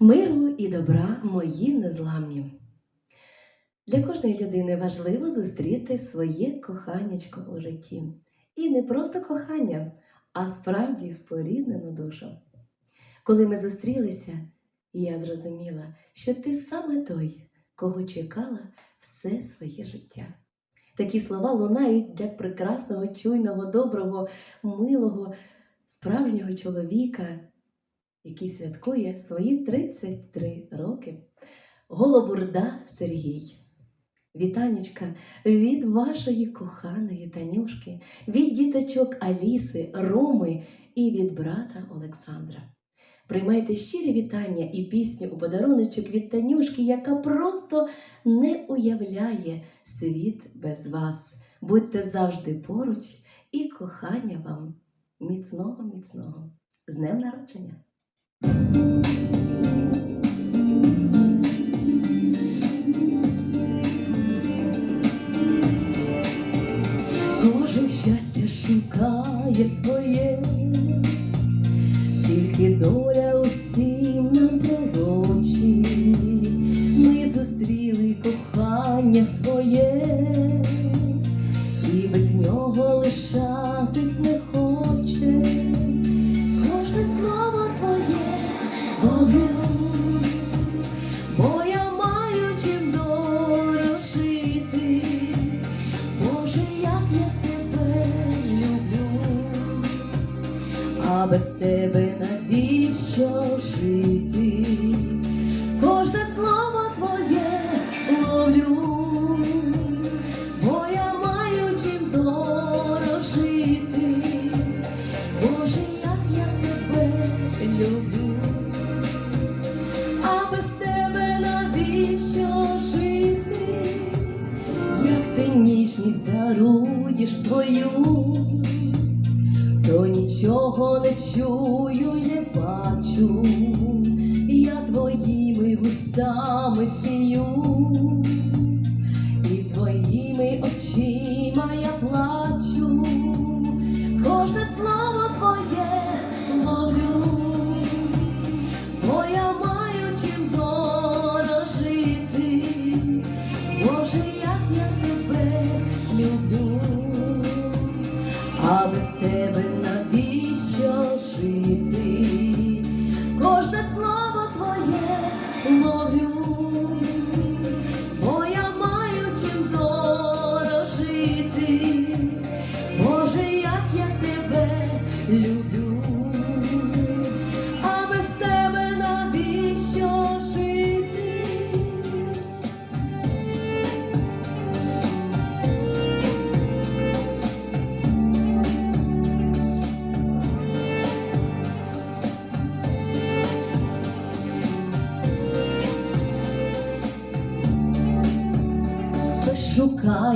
Миру і добра мої незламні. Для кожної людини важливо зустріти своє коханячко у житті. І не просто кохання, а справді споріднену душу. Коли ми зустрілися, я зрозуміла, що ти саме той, кого чекала все своє життя. Такі слова лунають для прекрасного, чуйного, доброго, милого, справжнього чоловіка, який святкує свої 33 роки. Голобурда Сергій. Вітанечка від вашої коханої Танюшки, від діточок Аліси, Роми і від брата Олександра. Приймайте щирі вітання і пісню у подаруночок від Танюшки, яка просто не уявляє світ без вас. Будьте завжди поруч і кохання вам міцного, міцного. З днем народження! Кожен щастя шукає своє, тільки доля а без тебе навіщо жити? Кожне слово твоє ловлю, бо я маю чим дорожити. Боже, як я тебе люблю, а без тебе навіщо жити? Як ти ніжність даруєш свою, то нічого не чую, не бачу, я твоїми вустами сміюсь, а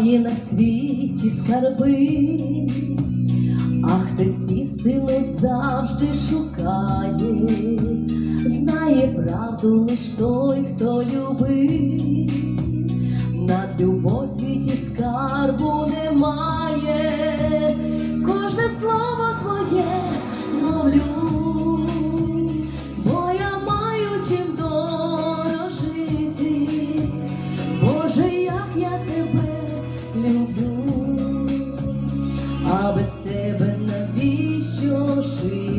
шукає на світі скарби, а хто сісти не завжди шукає, знає правду лиш той, хто любив, над любов світі скарбу немає, sweet.